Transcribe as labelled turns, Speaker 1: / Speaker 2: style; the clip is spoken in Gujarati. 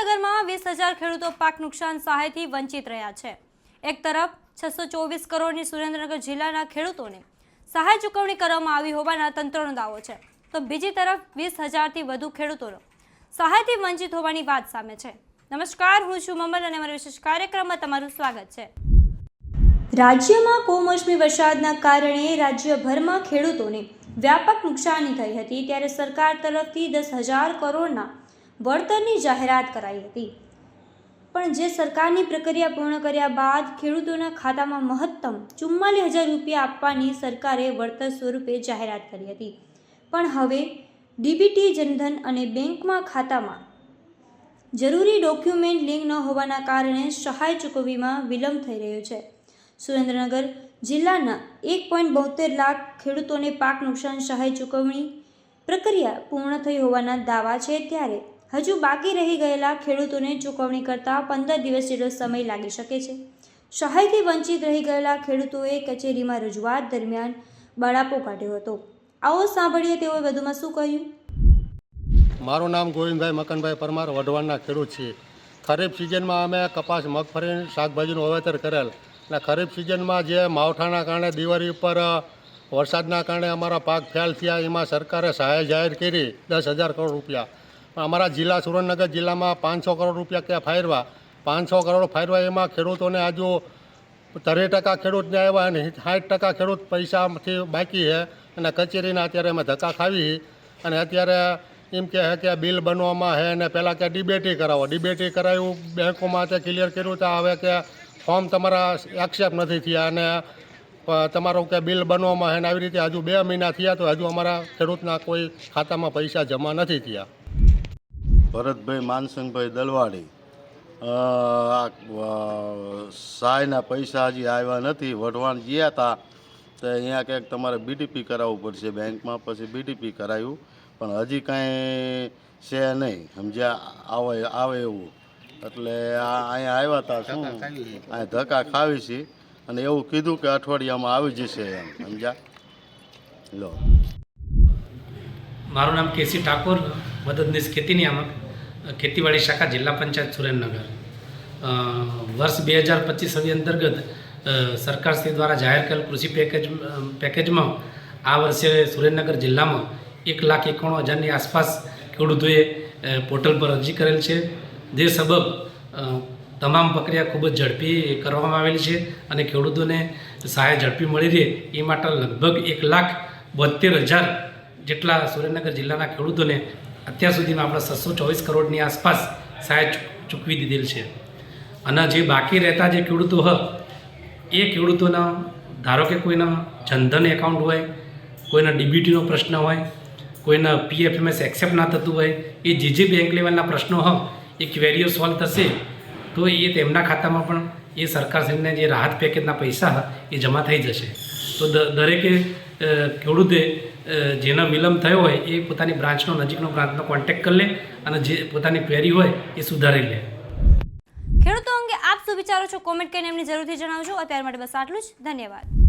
Speaker 1: વીસ હજાર ખેડૂતો પાક નુકસાન સહાયથી વંચિત રહ્યા છે. એક તરફ છસો ચોવીસ કરોડની સુરેન્દ્રનગર જિલ્લાના ખેડૂતોને સહાય ચૂકવણી કરવામાં આવી હોવાના તંત્રનો દાવો છે. તો બીજી તરફ વીસ હજારથી વધુ ખેડૂતોનો સહાયથી વંચિત હોવાની વાત સામે છે. નમસ્કાર, હું છું મમલ અને અમારા વિશેષ કાર્યક્રમમાં તમારું સ્વાગત છે. રાજ્યમાં કમોસમી વરસાદના કારણે રાજ્યભરમાં ખેડૂતોને વ્યાપક નુકસાની થઈ હતી, ત્યારે સરકાર તરફથી દસ હજાર કરોડના વળતરની જાહેરાત કરાઈ હતી. પણ જે સરકારની પ્રક્રિયા પૂર્ણ કર્યા બાદ ખેડૂતોના ખાતામાં મહત્તમ ચુમ્માલીસ હજાર રૂપિયા આપવાની સરકારે વળતર સ્વરૂપે જાહેરાત કરી હતી. પણ હવે ડીબીટી જનધન અને બેંકમાં ખાતામાં જરૂરી ડોક્યુમેન્ટ લિંક ન હોવાના કારણે સહાય ચૂકવણીમાં વિલંબ થઈ રહ્યો છે. સુરેન્દ્રનગર જિલ્લાના એક પોઈન્ટ બોતેર લાખ ખેડૂતોને પાક નુકસાન સહાય ચૂકવણી પ્રક્રિયા પૂર્ણ થઈ હોવાના દાવા છે ત્યારે હજુ બાકી રહી ગયેલા ખેડૂતોને ચૂકવણી કરતાં પંદર દિવસ જેટલો સમય લાગી શકે છે. સહાયથી વંચિત રહી ગયેલા ખેડૂતોએ કચેરીમાં રજૂઆત દરમિયાન બળાપો કાઢ્યો હતો. આવો સાંભળીએ તેઓએ વધુમાં શું કહ્યું?
Speaker 2: મારું નામ ગોવિંદભાઈ મકનભાઈ પરમાર, વઢવાણના ખેડૂત છીએ. ખરીફ સિઝનમાં અમે કપાસ, મગફળી, શાકભાજીનું વાવેતર કરેલ અને ખરીફ સિઝનમાં જે માવઠાના કારણે દિવાળી ઉપર વરસાદના કારણે અમારા પાક ફેલ થયા, એમાં સરકારે સહાય જાહેર કરી દસ હજાર કરોડ રૂપિયા. અમારા જિલ્લા સુરેન્દ્રનગર જિલ્લામાં પાંચસો કરોડ રૂપિયા ક્યાં ફાયરવા, પાંચસો કરોડ ફાયરવા એમાં ખેડૂતોને આજુ તરે ટકા ખેડૂતને આવ્યા અને સાઠ ટકા ખેડૂત પૈસાથી બાકી છે અને કચેરીના અત્યારે અમે ધક્કા ખાવી અને અત્યારે એમ કે છે કે બિલ બનવામાં છે અને પહેલાં કે ડિબેટી કરાવો. ડિબેટી કરાવ્યું બેંકોમાં તે ક્લિયર કર્યું તો હવે કે ફોર્મ તમારા એક્સેપ્ટ નથી થયા અને તમારું કે બિલ બનવામાં છે ને આવી રીતે હજુ બે મહિના થયા તો હજુ અમારા ખેડૂતના કોઈ ખાતામાં પૈસા જમા નથી થયા.
Speaker 3: ભરતભાઈ માનસિંહભાઈ દલવાડી. સહાયના પૈસા હજી આવ્યા નથી વઢવાણ ગયા હતા તો અહીંયા ક્યાંક તમારે બીટીપી કરાવવું પડશે બેંકમાં પછી બીડીપી કરાવ્યું પણ હજી કાંઈ છે નહીં સમજ્યા આવે આવે એવું. એટલે આ અહીંયા આવ્યા હતા શું? અહીંયા ધક્કા ખાવી છે અને એવું કીધું કે અઠવાડિયામાં આવી જશે એમ સમજ્યા? લો.
Speaker 4: મારું નામ કેસી ઠાકોર મદદનીશ ખેતી નિયામક ખેતીવાડી શાખા જિલ્લા પંચાયત સુરેન્દ્રનગર. વર્ષ બે હજાર પચીસ છવ્વીસ અંતર્ગત સરકારશ્રી દ્વારા જાહેર કરેલ કૃષિ પેકેજ પેકેજમાં આ વર્ષે સુરેન્દ્રનગર જિલ્લામાં એક લાખ એકાણું હજારની આસપાસ ખેડૂતોએ પોર્ટલ પર અરજી કરેલ છે. જે સબબ તમામ પ્રક્રિયા ખૂબ જ ઝડપી કરવામાં આવેલી છે અને ખેડૂતોને સહાય ઝડપી મળી રહે એ માટે લગભગ એક લાખ બોતેર હજાર જેટલા સુરેન્દ્રનગર જિલ્લાના ખેડૂતોને અત્યાર સુધીમાં આપણે છસો ચોવીસ કરોડની આસપાસ સહાય ચૂકવી દીધેલ છે. અને જે બાકી રહેતા જે ખેડૂતો હ, એ ખેડૂતોના, ધારો કે કોઈના જનધન એકાઉન્ટ હોય, કોઈના ડીબીટીનો પ્રશ્ન હોય, કોઈના પીએફએમએસ એક્સેપ્ટ ના થતું હોય, એ જે જે બેંક લેવલના પ્રશ્નો હ, એ ક્વેરીઓ સોલ્વ થશે, તો એ તેમના ખાતામાં પણ એ સરકારશ્રીને જે રાહત પેકેજના પૈસા એ જમા થઈ જશે. તો દરેકે ખેડૂતે જેના વિલંબ થયો હોય એ પોતાની બ્રાન્ચનો નજીકનો બ્રાન્ચનો કોન્ટેક્ટ કરી લે અને જે પોતાની ક્વેરી હોય એ સુધારી લે.
Speaker 1: ખેડૂતો અંગે આપ શું વિચારો છો? કોમેન્ટ કરીને એમની જરૂરથી જણાવજો. અત્યાર માટે બસ આટલું જ. ધન્યવાદ.